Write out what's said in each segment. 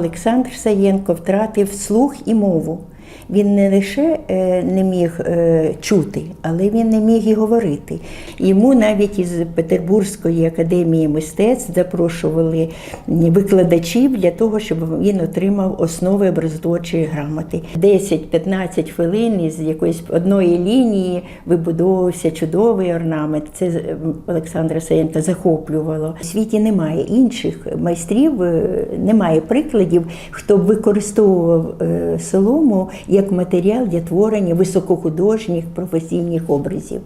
Олександр Саєнко втратив слух і мову. Він не лише е, не міг е, чути, але він не міг і говорити. Йому навіть із Петербурзької академії мистецтв запрошували викладачів для того, щоб він отримав основи образотворчої грамоти. 10-15 хвилин із якоїсь одної лінії вибудовувався чудовий орнамент. Це е, Олександра Саєнка захоплювало. У світі немає інших майстрів, немає прикладів, хто б використовував солому як матеріал для творення високохудожніх професійних образів.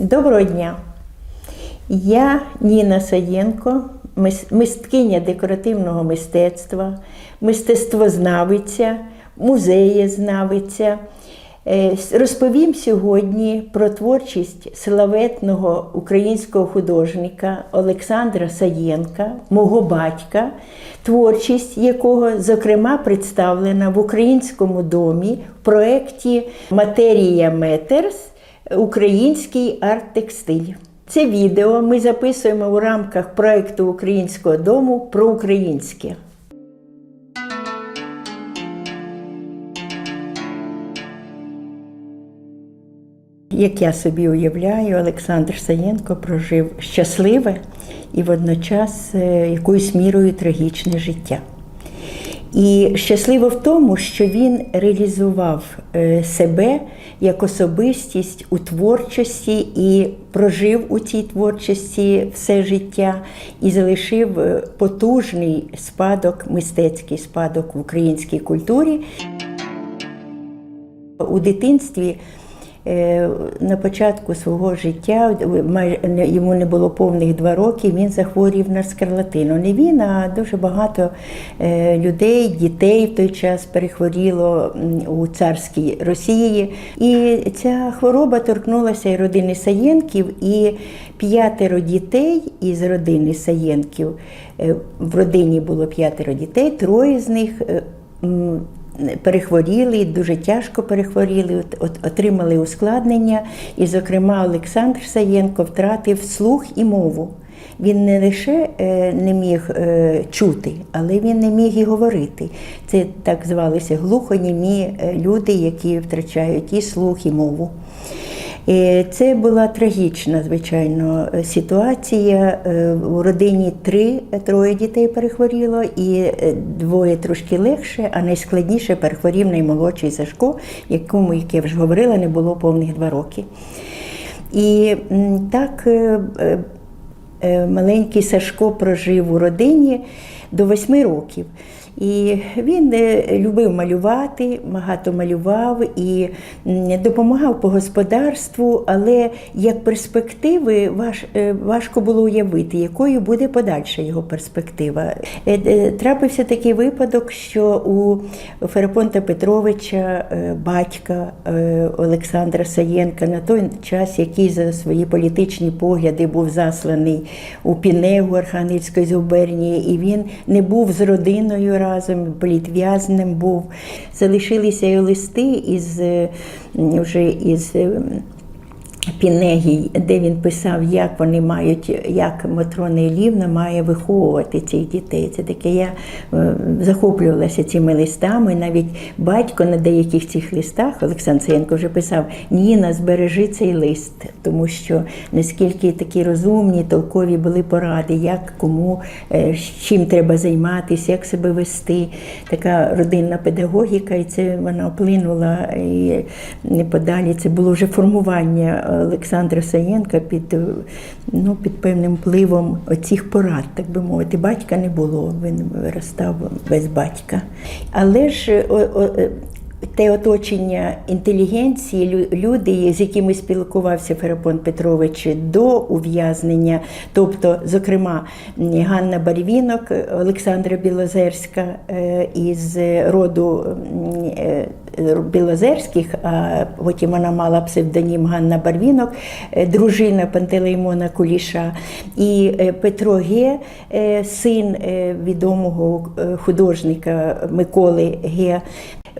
Доброго дня! Я Ніна Саєнко, мисткиня декоративного мистецтва, мистецтвознавиця, музеєзнавиця. Е, Розповім сьогодні про творчість славетного українського художника Олександра Саєнка, мого батька, творчість якого, зокрема, представлена в українському домі в проєкті Матерія Метерс Український арт-текстиль. Це відео ми записуємо у рамках проєкту Українського дому про українське. Як я собі уявляю, Олександр Саєнко прожив щасливе і водночас е, якоюсь мірою трагічне життя. І щасливо в тому, що він реалізував е, себе як особистість у творчості і прожив у цій творчості все життя і залишив е, потужний спадок, мистецький спадок в українській культурі. У дитинстві на початку свого життя, йому не було повних два роки, він захворів на скарлатину. Не він, а дуже багато е, людей, дітей в той час перехворіло у царській Росії. І ця хвороба торкнулася і родини Саєнків, і п'ятеро дітей із родини Саєнків. е, В родині було п'ятеро дітей, троє з них. Перехворіли, дуже тяжко перехворіли, от- отримали ускладнення. І, зокрема, Олександр Саєнко втратив слух і мову. Він не лише е, не міг е, чути, але він не міг і говорити. Це так звалися глухонімі е, люди, які втрачають і слух, і мову. Е, Це була трагічна, звичайно, е, ситуація. Е, У родині три троє дітей перехворіло, і е, двоє трошки легше, а найскладніше перехворів наймолодший Сашко, якому, як я вже говорила, не було повних два роки. І так е, е, е, маленький Сашко прожив у родині до восьми років. І він е, любив малювати, багато малював і допомагав по господарству, але як перспективи е, важко було уявити, якою буде подальша його перспектива. Е, Трапився такий випадок, що у Ферапонта Петровича, батька Олександра Саєнка, на той час, який за свої політичні погляди був засланий у Пінегу Архангельської губернії, і він не був з родиною разом, політв'язним був. Залишилися його листи із вже із. Е, Пінегій, де він писав, як вони мають, як Матрона Ілівна має виховувати цих дітей. Це таке я е, захоплювалася цими листами. Навіть батько на деяких цих листах, Олександр Саєнко вже писав: Ніна, збережи цей лист, тому що наскільки такі розумні, толкові були поради, як кому е, чим треба займатися, як себе вести. Така родинна педагогіка, і це вона вплинула і подалі. Це було вже формування Олександра Саєнка під, е, ну, під певним впливом оцих порад, так би мовити. Батька не було, він виростав без батька. Але ж о, е, те оточення інтелігенції, лю- люди, з якими спілкувався Ферапон Петрович до ув'язнення, тобто, зокрема, Ганна Барвінок, Олександра Білозерська е, із роду е, Білозерських, а потім вона мала псевдонім Ганна Барвінок, е, дружина Пантелеймона Куліша, і Петро Ге, син відомого художника Миколи Ге.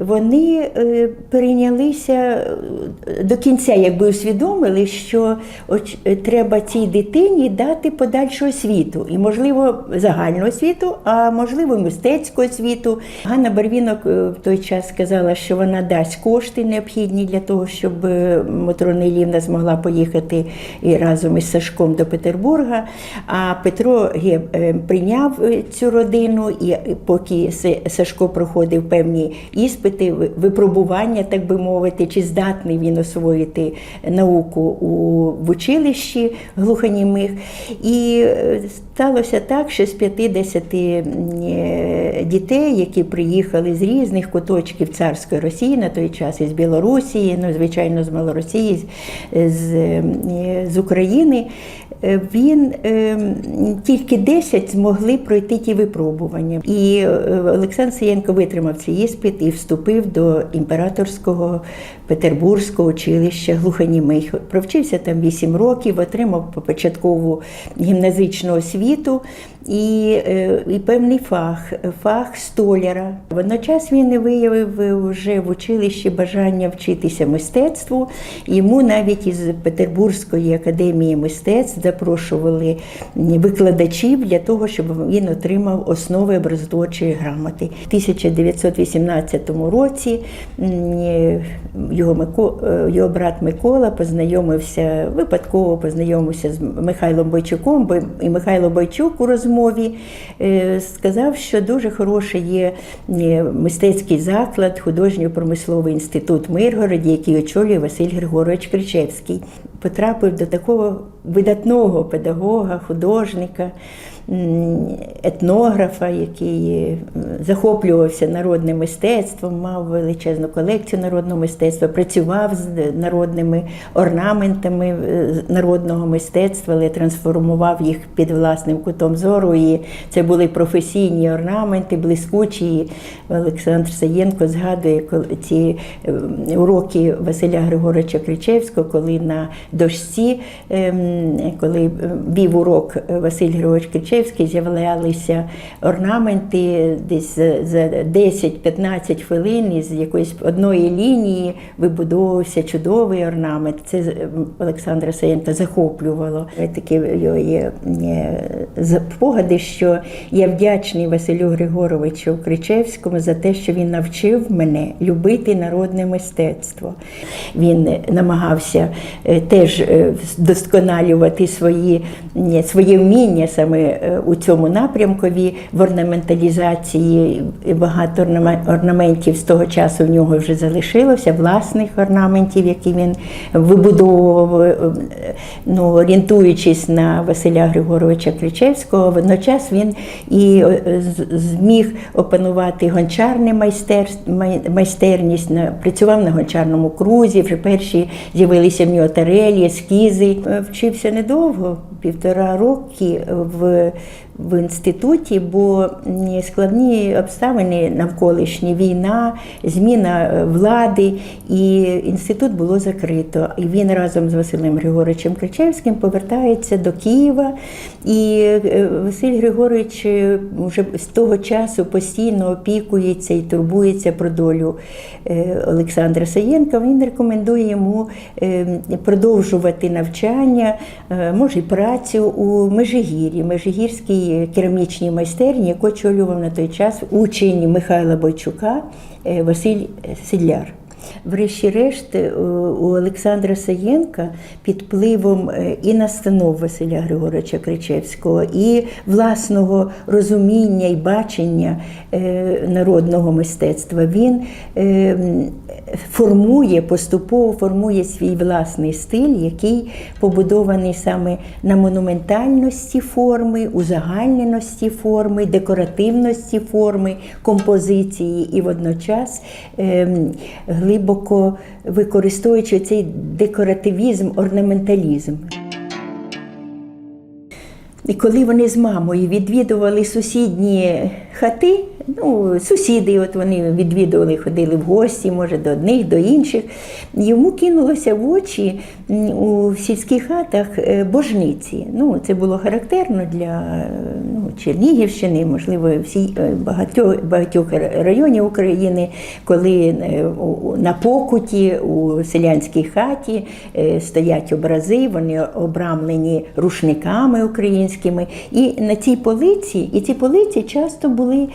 Вони е, перейнялися е, до кінця, якби усвідомили, що е, треба цій дитині дати подальшу освіту, і, можливо, загальну освіту, а можливо, мистецьку освіту. Ганна Барвінок в той час сказала, що вона дасть кошти необхідні для того, щоб Матрона Ілівна змогла поїхати і разом із Сашком до Петербурга. А Петро прийняв цю родину, і поки Сашко проходив певні іспити, ви- випробування, так би мовити, чи здатний він освоїти науку у в училищі глухонімих. І е, сталося так, що з 50 е, дітей, які приїхали з різних куточків царської Росії на той час, із Білорусі, ну, звичайно, з Малоросії, з, е, з України. Е, Він е, тільки 10 змогли пройти ті випробування. І е, Олександр Сієнко витримав цей іспит і вступив до імператорського Петербурзького училища глухонімих. Провчився там 8 років, отримав початкову гімназичну освіту і, е, і певний фах, фах столяра. Водночас він виявив вже в училищі бажання вчитися мистецтву. Йому навіть із Петербурзької академії мистецтв запрошували викладачів для того, щоб він отримав основи образотворчої грамоти. У 1918 році його, е, його брат Микола познайомився, випадково познайомився з Михайлом Бойчуком, бо і Михайло Бойчук у розмові е, сказав, що дуже хороший є е, мистецький заклад, художньо-промисловий інститут в Миргороді, який очолює Василь Григорович Кричевський. Потрапив до такого видатного педагога, художника, етнографа, який е, захоплювався народним мистецтвом, мав величезну колекцію народного мистецтва, працював з народними орнаментами е, народного мистецтва, але трансформував їх під власним кутом зору. І це були професійні орнаменти, блискучі. Олександр Саєнко згадує ці е, уроки Василя Григоровича Кричевського, коли на дошці, ем, коли е, вів урок Василь Григорович Кричевський, з'являлися орнаменти десь за- за 10-15 хвилин із якоїсь одної лінії вибудовувався чудовий орнамент. Це Олександра Саєнка захоплювало. Такі його є е, спогади, що я вдячний Василю Григоровичу Кричевському за те, що він навчив мене любити народне мистецтво. Він намагався е, теж е, вдосконалювати свої, своє вміння саме е, у цьому напрямкові в орнаменталізації. Багато орнаме- орнаментів з того часу в нього вже залишилося, власних орнаментів, які він вибудовував, е, ну, орієнтуючись на Василя Григоровича Кричевського. Водночас він і зміг опанувати гончарне майстерство, майстерність, працював на гончарному крузі, вже перші з'явилися в нього тарелі, ескізи. Е, Вчився недовго, півтора роки в, в інституті, бо складні обставини навколишні, війна, зміна е, влади, і інститут було закрито. І він разом з Василем Григоровичем Кричевським повертається до Києва. І е, Василь Григорович е, вже з того часу постійно опікується і турбується про долю Олександра Саєнка. Він рекомендує йому продовжувати навчання, може й працю у Межигір'ї, Межигірській керамічній майстерні, яку очолював на той час учень Михайла Бойчука е, Василь Сідляр. Врешті-решт, е, у Олександра Саєнка під впливом е, і настанов Василя Григоровича Кричевського, і власного розуміння і бачення е, народного мистецтва. Він формує, поступово формує свій власний стиль, який побудований саме на монументальності форми, узагальненості форми, декоративності форми, композиції і водночас ем, глибоко використовуючи цей декоративізм, орнаменталізм. І коли вони з мамою відвідували сусідні хати ну, сусіди, от вони відвідували, ходили в гості, може, до одних, до інших. Йому кинулося в очі у сільських хатах е, божниці. Ну, це було характерно для ну, Чернігівщини, можливо, всі е, багатьох, багатьох районів України, коли е, на покуті у селянській хаті стоять образи, вони обрамлені рушниками українськими. І на цій полиці, і ці полиці часто були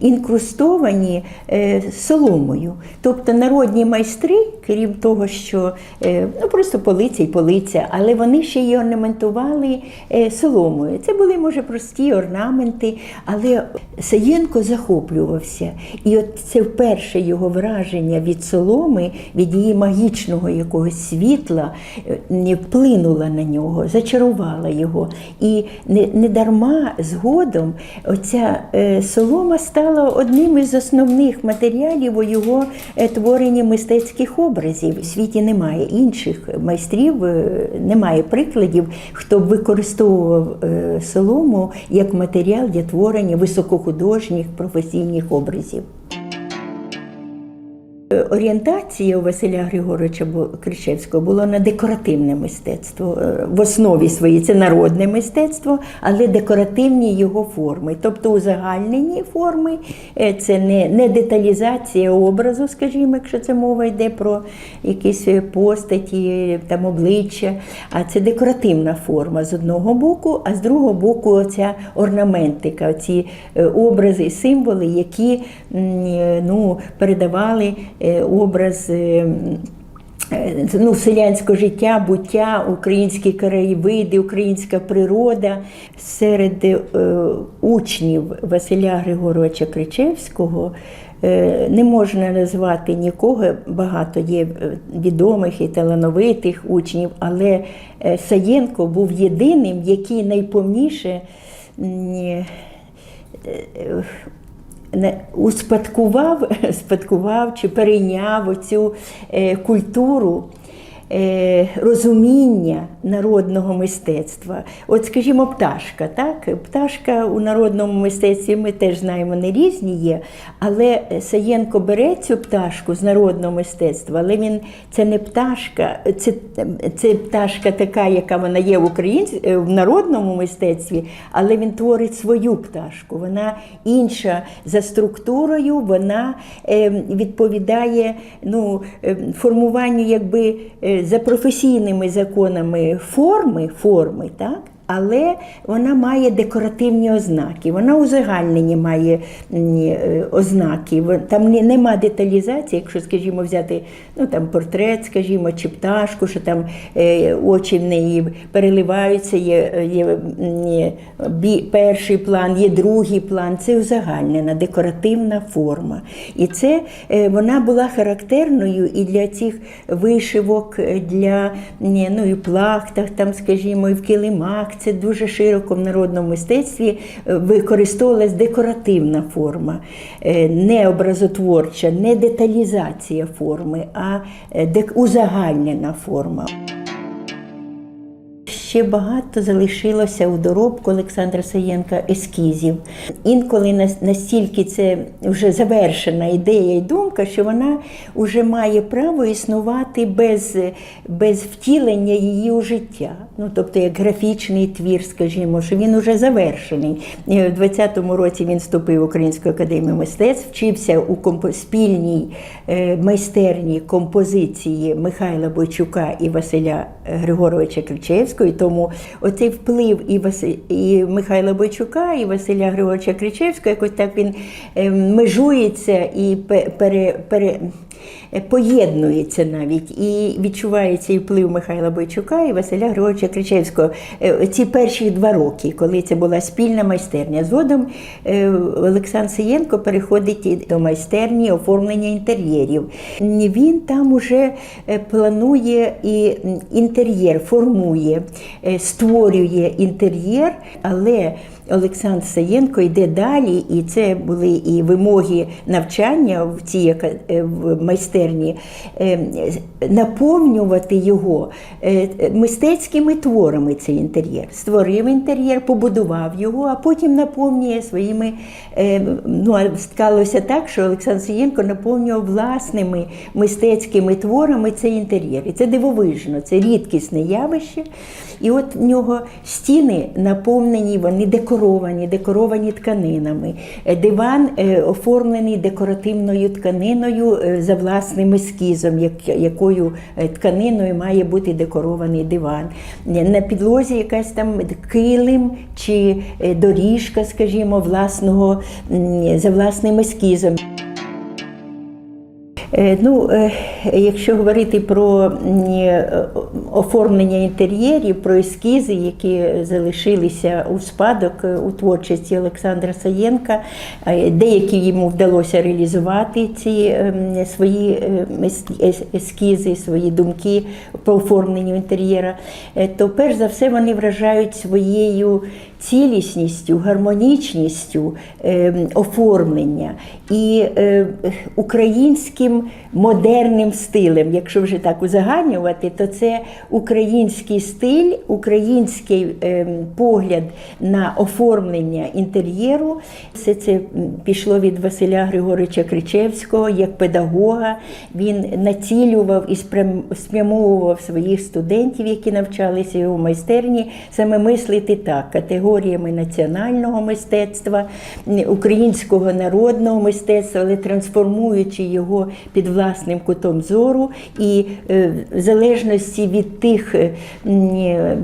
інкрустовані е, соломою. Тобто народні майстри, крім того, що е, ну, просто полиця і полиця, але вони ще й орнаментували е, соломою. Це були, може, прості орнаменти, але Саєнко захоплювався. І от це вперше його враження від соломи, від її магічного якогось світла е, не вплинула на нього, зачарувала його. І не, не згодом оця солома стала одним із основних матеріалів у його творенні мистецьких образів. У світі немає інших майстрів, е, немає прикладів, хто б використовував е, солому як матеріал для творення високохудожніх професійних образів. Е, Орієнтація у Василя Григоровича Кричевського було на декоративне мистецтво. Е, В основі своїй це народне мистецтво, але декоративні його форми. Тобто узагальнені форми е, це не, не деталізація образу, скажімо, якщо це мова йде про якісь постаті, там обличчя, а це декоративна форма з одного боку, а з другого боку ця орнаментика, ці образи, символи, які ну, передавали образ. е, м, е, Ну, селянського життя, буття, українські краєвиди, українська природа. Серед е, учнів Василя Григоровича Кричевського не можна назвати нікого, багато є відомих і талановитих учнів, але Саєнко був єдиним, який найповніше успадкував, спадкував чи перейняв оцю е, культуру. Е, Розуміння народного мистецтва. От, скажімо, пташка. Так? Пташка у народному мистецтві ми теж знаємо, не різні є, але Саєнко бере цю пташку з народного мистецтва, але він це не пташка, це, це пташка така, яка вона є в українсь... е, в народному мистецтві, але він творить свою пташку. Вона інша за структурою, вона е, відповідає ну, е, формуванню якби е, за професійними законами форми, форми, так? Але вона має декоративні ознаки, вона узагальнені має е, ознаки. Там нема деталізації, якщо, скажімо, взяти ну, там, портрет, скажімо, чи пташку, що там е, очі в неї переливаються, є, є, є перший план, є другий план. Це узагальнена декоративна форма. І це е, вона була характерною і для цих вишивок, для ну, і плахтах, там, скажімо, і в килимах. Це дуже широко в народному мистецтві е, використовувалась декоративна форма, е, не образотворча, не деталізація форми, а е, узагальнена форма. Ще багато залишилося у доробку Олександра Саєнка ескізів. Інколи настільки це вже завершена ідея і думка, що вона вже має право існувати без, без втілення її у життя. Ну, тобто як графічний твір, скажімо, що він вже завершений. І в 20-му році він вступив в Українську академію мистецтв, вчився у компо- спільній е, майстерні композиції Михайла Бойчука і Василя Григоровича Кричевського. Тому оцей вплив і, Васи... і Михайла Бойчука, і Василя Григоровича Кричевського, якось так він е, межується і пере, пере, поєднується навіть. І відчувається і вплив Михайла Бойчука і Василя Григоровича Кричевського. Е, Ці перші два роки, коли це була спільна майстерня. Згодом е, Олександр Сиєнко переходить до майстерні оформлення інтер'єрів. Він там уже е, планує і інтер'єр, формує, е, створює інтер'єр, але Олександр Саєнко йде далі, і це були і вимоги навчання в цій е, майстерні, е, наповнювати його е, мистецькими творами цей інтер'єр. Створив інтер'єр, побудував його, а потім наповнює своїми. Ну, а сталося так, що Олександр Саєнко наповнював власними мистецькими творами цей інтер'єр. І це дивовижно, це рідкісне явище. І от в нього стіни наповнені, вони декоровані, декоровані тканинами. Е, Диван е, оформлений декоративною тканиною е, за власним ескізом, як- якою тканиною має бути декорований диван. На підлозі якась там килим чи доріжка, скажімо, власного за власним ескізом. Е, Ну, е, якщо говорити про е, оформлення інтер'єрів, про ескізи, які залишилися у спадок у творчості Олександра Саєнка, деякі йому вдалося реалізувати ці ем, свої е, ес- ескізи, свої думки про оформлення інтер'єра, то перш за все вони вражають своєю цілісністю, гармонічністю е, оформлення. І е, модерним стилем. Якщо вже так узагальнювати, то це український стиль, український е, погляд на оформлення інтер'єру. Все це пішло від Василя Григоровича Кричевського як педагога. Він націлював і спрямовував своїх студентів, які навчалися його майстерні, саме мислити так, категоріями національного мистецтва, українського народного мистецтва, але трансформуючи його під власним кутом зору і е, в залежності від тих е,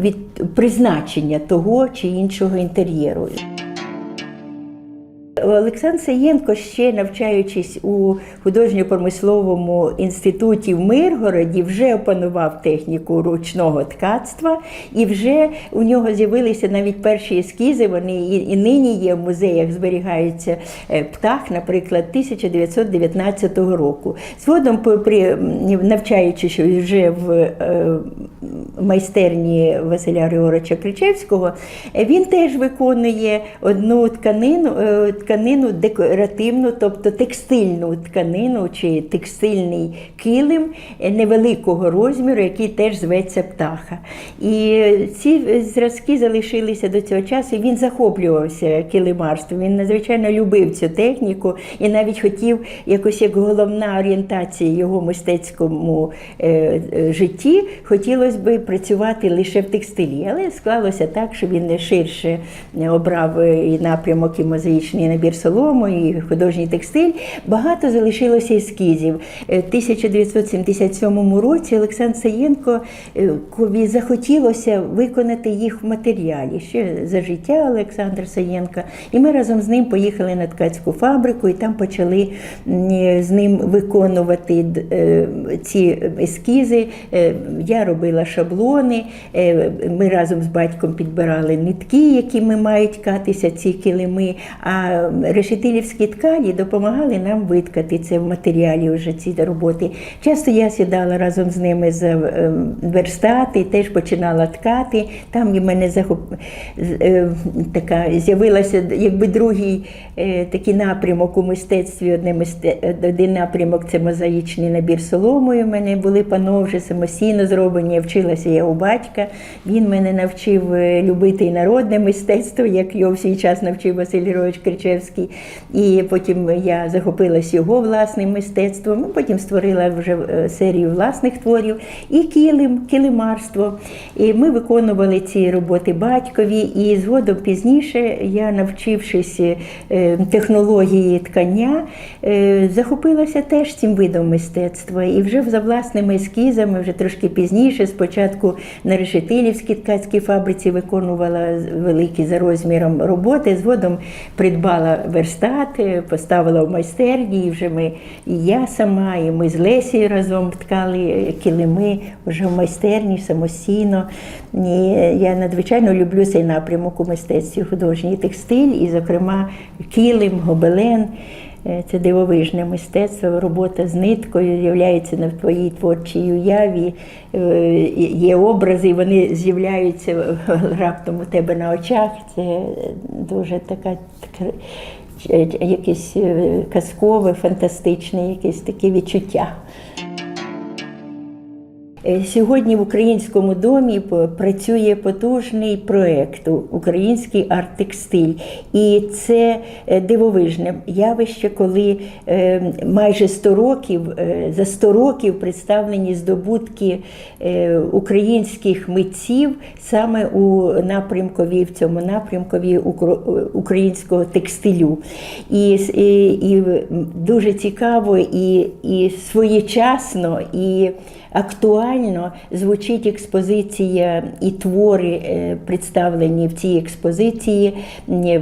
від призначення того чи іншого інтер'єру. Олександр Саєнко, ще навчаючись у художньо-промисловому інституті в Миргороді, вже опанував техніку ручного ткацтва, і вже у нього з'явилися навіть перші ескізи. Вони і, і нині є в музеях, зберігаються е, птах, наприклад, 1919 року. Згодом, при навчаючись вже в е, майстерні Василя Григоровича Кричевського, він теж виконує одну тканину, е, тканину декоративну, тобто текстильну тканину чи текстильний килим невеликого розміру, який теж зветься птаха. І ці зразки залишилися до цього часу. і Він захоплювався килимарством. Він надзвичайно любив цю техніку і навіть хотів якось як головна орієнтація його мистецькому е, е, житті, хотілося би працювати лише в текстилі. Але склалося так, що він ширше обрав е, і напрямок, і мозаїчний набір солому, і художній текстиль. Багато залишилося ескізів. Е, В 1977 році Олександр Саєнко е, захотілося виконати їх в матеріалі ще за життя Олександра Саєнка. І ми разом з ним поїхали на ткацьку фабрику і там почали е, з ним виконувати е, ці ескізи. Е, Я робила шаблони. е, Ми разом з батьком підбирали нитки, якими мають ткатися ці килими. А решетилівські ткалі допомагали нам виткати це в матеріалі вже ці роботи. Часто я сідала разом з ними за е, верстати, теж починала ткати. Там і мене захоп... е, така з'явилася якби другий е, такий напрямок у мистецтві. Одне мисте... Один напрямок це мозаїчний набір соломою. У мене були пано вже самостійно зроблені. Я вчилася я у батька. Він мене навчив е, любити і народне мистецтво, як його в свій час навчив Василь Герович Кричевський. І потім я захопилась його власним мистецтвом. і Потім створила вже е, серію власних творів і килим, килимарство. І ми виконували ці роботи батькові. І згодом пізніше я, навчившись е, технології ткання, захопилася теж цим видом мистецтва. І вже за власними ескізами, вже трошки пізніше, спочатку на Решетилівській ткацькій фабриці виконувала великі за розміром роботи. Згодом придбала верстат, е, поставила в майстерні, і вже ми, і я сама, і ми з Лесією разом ткали е, килими вже в майстерні самостійно. І я надзвичайно люблю цей напрямок у мистецтві художній текстиль, і, зокрема, килим, гобелен. Е, Це дивовижне мистецтво, робота з ниткою з'являється на твоїй творчій уяві. Е, Є образи, вони з'являються раптом у тебе на очах. Це дуже така, якесь е, казкове, фантастичне, якесь таке відчуття. Е, Сьогодні в українському домі працює потужний проєкт Український арт-текстиль. І це е, дивовижне явище, коли е, майже 100 років, за 100 років представлені здобутки українських митців саме у напрямкові, в цьому напрямкові українського текстилю. І, і, і дуже цікаво і, і своєчасно, і актуально звучить експозиція і твори, е, представлені в цій експозиції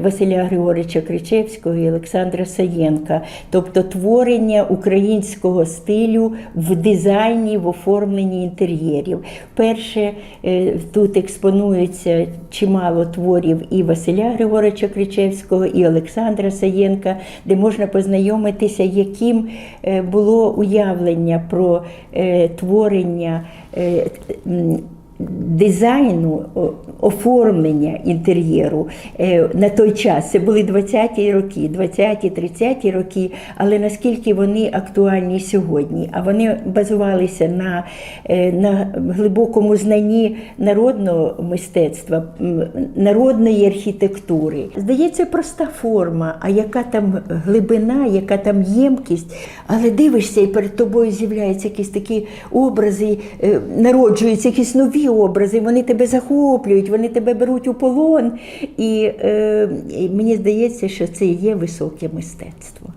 Василя Григоровича Кричевського і Олександра Саєнка, тобто творення українського стилю в дизайні, в оформленні інтер'єрів. Перше е, тут експонується чимало творів і Василя Григоровича Кричевського, і Олександра Саєнка, де можна познайомитися, яким е, було уявлення про е, творення. Дизайну, оформлення інтер'єру е, на той час це були 20-ті роки, 20-ті, 30-ті роки, але наскільки вони актуальні сьогодні? А вони базувалися на, е, на глибокому знанні народного мистецтва, народної архітектури. Здається, проста форма, а яка там глибина, яка там ємкість, але дивишся, і перед тобою з'являються якісь такі образи, е, народжуються якісь нові образи, вони тебе захоплюють, вони тебе беруть у полон. І, е, і мені здається, що це є високе мистецтво.